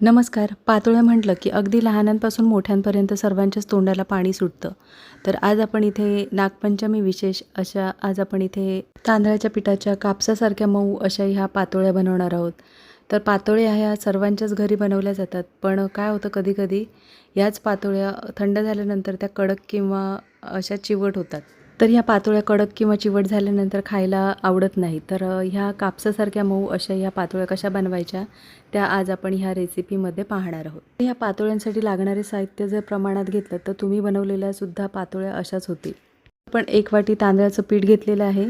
नमस्कार. पातोळ्या म्हटलं की अगदी लहानांपासून मोठ्यांपर्यंत सर्वांच्याच तोंडाला पाणी सुटतं. तर आज आपण इथे नागपंचमी विशेष अशा आज आपण इथे तांदळाच्या पिठाच्या कापसासारख्या मऊ अशा ह्या पातोळ्या बनवणार आहोत. तर पातोळ्या ह्या सर्वांच्याच घरी बनवल्या जातात. पण काय होतं कधीकधी याच पातोळ्या थंड झाल्यानंतर त्या कडक किंवा अशा चिवट होतात. तर ह्या पातोळ्या कडक किंवा चिवट झाल्यानंतर खायला आवडत नाही. तर ह्या कापसासारख्या मऊ अशा ह्या पातोळ्या कशा बनवायच्या त्या आज आपण ह्या रेसिपीमध्ये पाहणार आहोत. ह्या पातोळ्यांसाठी लागणारे साहित्य जर प्रमाणात घेतलं तर तुम्ही बनवलेल्या सुद्धा पातोळ्या अशाच होतील. आपण एक वाटी तांदळाचं पीठ घेतलेलं आहे.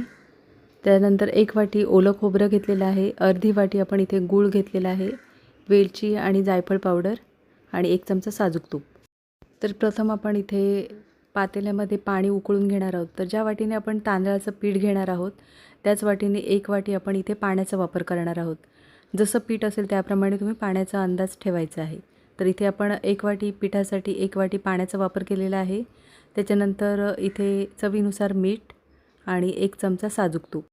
त्यानंतर एक वाटी ओलं खोबरं घेतलेलं आहे. अर्धी वाटी आपण इथे गूळ घेतलेला आहे. वेलची आणि जायफळ पावडर आणि एक चमचा साजूक तूप. तर प्रथम आपण इथे पातेल्यामध्ये पाणी उकळून घेणार आहोत. तर ज्या वाटीने आपण तांदळाचं पीठ घेणार आहोत त्याच वाटीने एक वाटी आपण इथे पाण्याचा वापर करणार आहोत. जसं पीठ असेल त्याप्रमाणे तुम्ही पाण्याचा अंदाज ठेवायचा आहे. तर इथे आपण एक वाटी पिठासाठी एक वाटी पाण्याचा वापर केलेला आहे. त्याच्यानंतर इथे चवीनुसार मीठ आणि एक चमचा साजूक तूप.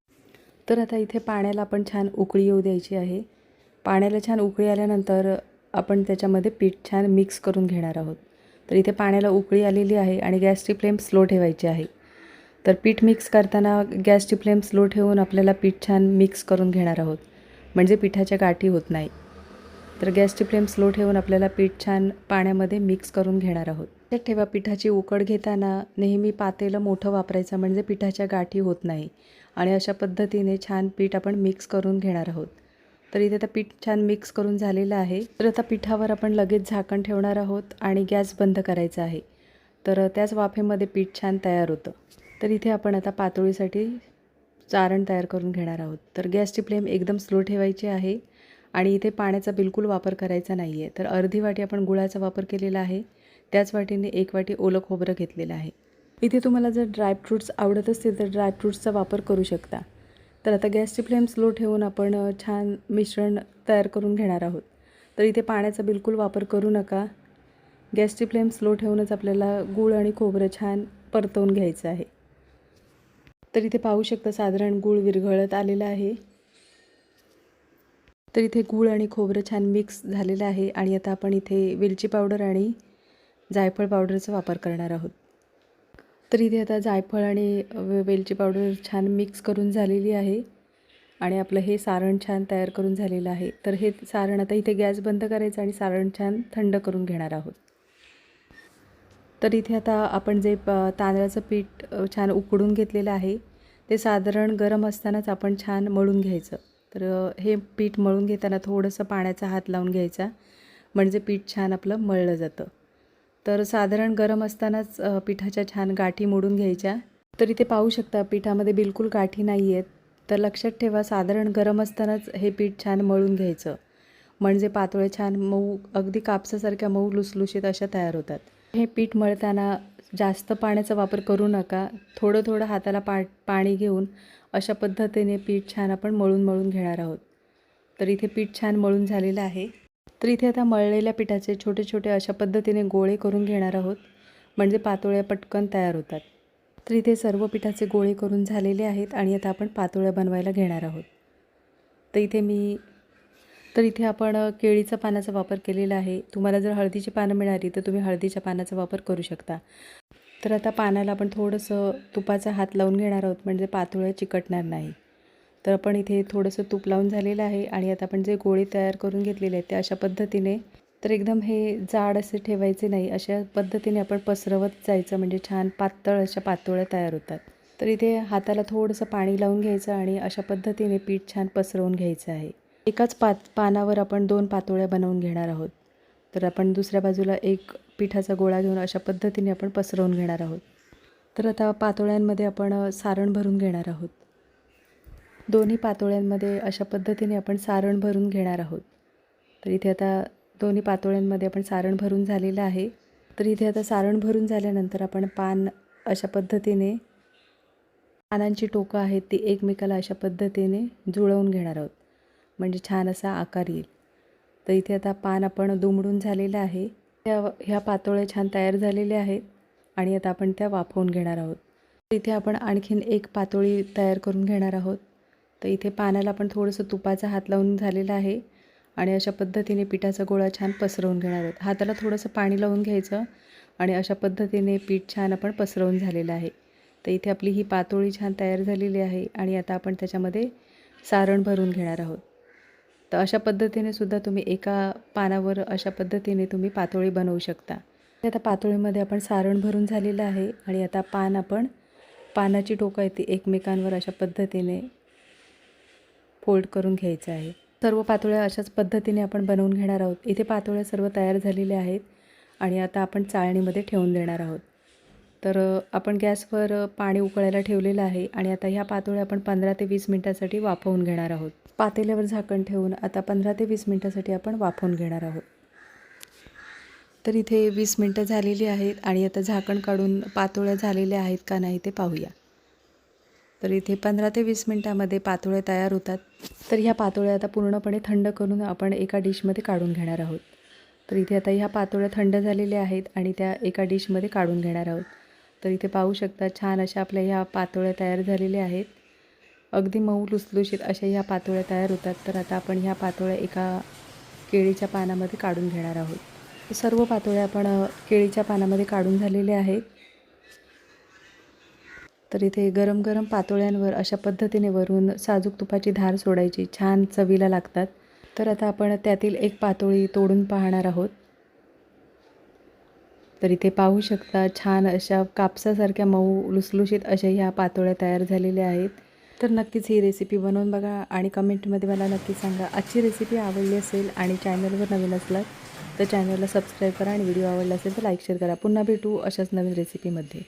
तर आता इथे पाण्याला आपण छान उकळी येऊ द्यायची आहे. पाण्याला छान उकळी आल्यानंतर आपण त्याच्यामध्ये पीठ छान मिक्स करून घेणार आहोत. तर इथे पाण्याला उकळी आलेली आहे आणि गॅसची फ्लेम स्लो ठेवायची आहे. तर पीठ मिक्स करताना गॅसची फ्लेम स्लो ठेवून आपल्याला पीठ छान मिक्स करून घेणार आहोत. म्हणजे पिठाच्या गाठी होत नाही. तर गॅसची फ्लेम स्लो ठेवून आपल्याला पीठ छान पाण्यामध्ये मिक्स करून घेणार आहोत. लक्षात ठेवा पिठाची उकड घेताना नेहमी पातेलं मोठं वापरायचं म्हणजे पिठाच्या गाठी होत नाही. आणि अशा पद्धतीने छान पीठ आपण मिक्स करून घेणार आहोत. तर इथे आता पीठ छान मिक्स करून झालेलं आहे. तर आता पिठावर आपण लगेच झाकण ठेवणार आहोत आणि गॅस बंद करायचा आहे. तर त्याच वाफेमध्ये पीठ छान तयार होतं. तर इथे आपण आता पातोळीसाठी चारण तयार करून घेणार आहोत. तर गॅसची फ्लेम एकदम स्लो ठेवायची आहे आणि इथे पाण्याचा बिलकुल वापर करायचा नाही आहे तर अर्धी वाटी आपण गुळाचा वापर केलेला आहे. त्याच वाटीने एक वाटी ओलं खोबरं घेतलेलं आहे. इथे तुम्हाला जर ड्रायफ्रूट्स आवडत असतील तर ड्रायफ्रूट्सचा वापर करू शकता. तर आता गॅसची फ्लेम स्लो ठेवून आपण छान मिश्रण तयार करून घेणार आहोत. तर इथे पाण्याचा बिलकुल वापर करू नका. गॅसची फ्लेम स्लो ठेवूनच आपल्याला गूळ आणि खोबरं छान परतवून घ्यायचं आहे. तर इथे पाहू शकता साधारण गूळ विरघळत आलेलं आहे. तर इथे गूळ आणि खोबरं छान मिक्स झालेलं आहे आणि आता आपण इथे वेलची पावडर आणि जायफळ पावडरचा वापर करणार आहोत. तर इथे आता जायफळ आणि वेलची पावडर छान मिक्स करून झालेली आहे. आणि आपलं हे सारण छान तयार करून झालेलं आहे. तर हे सारण आता इथे गॅस बंद करायचं आणि सारण छान थंड करून घेणार आहोत. तर इथे आता आपण जे प तांदळाचं पीठ छान उकडून घेतलेलं आहे ते साधारण गरम असतानाच आपण छान मळून घ्यायचं. तर हे पीठ मळून घेताना थोडंसं पाण्याचा हात लावून घ्यायचा. म्हणजे पीठ छान आपलं मळलं जातं. तर साधारण गरम असतानाच पिठाच्या छान गाठी मोडून घ्यायच्या. तर इथे पाहू शकता पिठामध्ये बिलकुल गाठी नाही आहेत तर लक्षात ठेवा साधारण गरम असतानाच हे पीठ छान मळून घ्यायचं. म्हणजे पातोळे छान मऊ अगदी कापसासारख्या मऊ लुसलुशीत अशा तयार होतात. हे पीठ मळताना जास्त पाण्याचा वापर करू नका. थोडं थोडं हाताला पा पाणी घेऊन अशा पद्धतीने पीठ छान आपण मळून मळून घेणार आहोत. तर इथे पीठ छान मळून झालेलं आहे. तर इथे आता मळलेल्या पिठाचे छोटे छोटे अशा पद्धतीने गोळे करून घेणार आहोत. म्हणजे पातोळ्या पटकन तयार होतात. तर इथे सर्व पिठाचे गोळे करून झालेले आहेत आणि आता आपण पातोळ्या बनवायला घेणार आहोत. तर इथे मी तर इथे आपण केळीचा पानाचा वापर केलेला आहे. तुम्हाला जर हळदीची पानं मिळाली तर तुम्ही हळदीच्या पानाचा वापर करू शकता. तर आता पानाला आपण थोडंसं तुपाचा हात लावून घेणार आहोत. म्हणजे पातोळ्या चिकटणार नाही. तर आपण इथे थोडंसं तूप लावून झालेलं आहे आणि आता आपण जे गोळे तयार करून घेतलेले आहेत ते अशा पद्धतीने तर एकदम हे जाड असे ठेवायचे नाही अशा पद्धतीने आपण पसरवत जायचं म्हणजे छान पातळ अशा पातोळ्या तयार होतात. तर इथे हाताला थोडंसं पाणी लावून घ्यायचं आणि अशा पद्धतीने पीठ छान पसरवून घ्यायचं आहे. एकाच पात पानावर आपण दोन पातोळ्या बनवून घेणार आहोत. तर आपण दुसऱ्या बाजूला एक पिठाचा गोळा घेऊन अशा पद्धतीने आपण पसरवून घेणार आहोत. तर आता पातोळ्यांमध्ये आपण सारण भरून घेणार आहोत. दोन्ही पातोळ्यांमध्ये अशा पद्धतीने आपण सारण भरून घेणार आहोत. तर इथे आता दोन्ही पातोळ्यांमध्ये आपण सारण भरून झालेलं आहे. तर इथे आता सारण भरून झाल्यानंतर आपण पान अशा पद्धतीने पानांची टोकं आहेत ती एकमेकाला अशा पद्धतीने जुळवून घेणार आहोत. म्हणजे छान असा आकार येईल. तर इथे आता पान आपण दुमडून झालेलं आहे. त्या ह्या पातोळ्या छान तयार झालेल्या आहेत आणि आता आपण त्या वाफवून घेणार आहोत. इथे आपण आणखीन एक पातोळी तयार करून घेणार आहोत. तर इथे पानाला आपण थोडंसं तुपाचा हात लावून झालेला आहे आणि अशा पद्धतीने पिठाचा गोळा छान पसरवून घेणार आहोत. हाताला थोडंसं पाणी लावून घ्यायचं आणि अशा पद्धतीने पीठ छान आपण पसरवून झालेलं आहे. तर इथे आपली ही पातोळी छान तयार झालेली आहे आणि आता आपण त्याच्यामध्ये सारण भरून घेणार आहोत. तर अशा पद्धतीने सुद्धा तुम्ही एका पानावर अशा पद्धतीने तुम्ही पातोळी बनवू शकता. आता पातोळीमध्ये आपण सारण भरून झालेलं आहे आणि आता पान आपण पानाची टोकं येते एकमेकांवर अशा पद्धतीने फोल्ड करून घ्यायचं आहे. सर्व पातोळ्या अशाच पद्धतीने आपण बनवून घेणार आहोत. इथे पातोळ्या सर्व तयार झालेल्या आहेत आणि आता आपण चाळणीमध्ये ठेवून देणार आहोत. तर आपण गॅसवर पाणी उकळायला ठेवलेलं आहे आणि आता ह्या पातोळ्या आपण पंधरा ते वीस मिनटासाठी वाफवून घेणार आहोत. पातेल्यावर झाकण ठेवून आता पंधरा ते वीस मिनटासाठी आपण वाफवून घेणार आहोत. तर इथे वीस मिनटं झालेली आहेत आणि आता झाकण काढून पातोळ्या झालेल्या आहेत का नाही ते पाहूया. तर इथे पंधरा ते वीस मिनटामध्ये पातोळ्या तयार होतात. तर ह्या पातोळ्या आता पूर्णपणे थंड करून आपण एका डिशमध्ये काढून घेणार आहोत. तर इथे आता ह्या पातोळ्या थंड झालेल्या आहेत आणि त्या एका डिशमध्ये काढून घेणार आहोत. तर इथे पाहू शकता छान अशा आपल्या ह्या पातोळ्या तयार झालेल्या आहेत. अगदी मऊ लुसलुशीत अशा ह्या पातोळ्या तयार होतात. तर आता आपण ह्या पातोळ्या एका केळीच्या पानामध्ये काढून घेणार आहोत. सर्व पातोळ्या आपण केळीच्या पानामध्ये काढून झालेल्या आहेत. तर इथे गरम गरम पातोळ्यांवर अशा पद्धतीने वरून साजूक तुपाची धार सोडायची. छान चवीला लागतात. तर आता आपण त्यातील एक पातोळी तोडून पाहणार आहोत. तर इथे पाहू शकता छान अशा कापसासारख्या मऊ लुसलुशीत अशा ह्या पातोळ्या तयार झालेल्या आहेत. तर नक्कीच ही रेसिपी बनवून बघा आणि कमेंटमध्ये मला नक्की सांगा. आजची रेसिपी आवडली असेल आणि चॅनलवर नवीन असलात तर चॅनलला सबस्क्राईब करा आणि व्हिडिओ आवडला असेल तर लाईक शेअर करा. पुन्हा भेटू अशाच नवीन रेसिपीमध्ये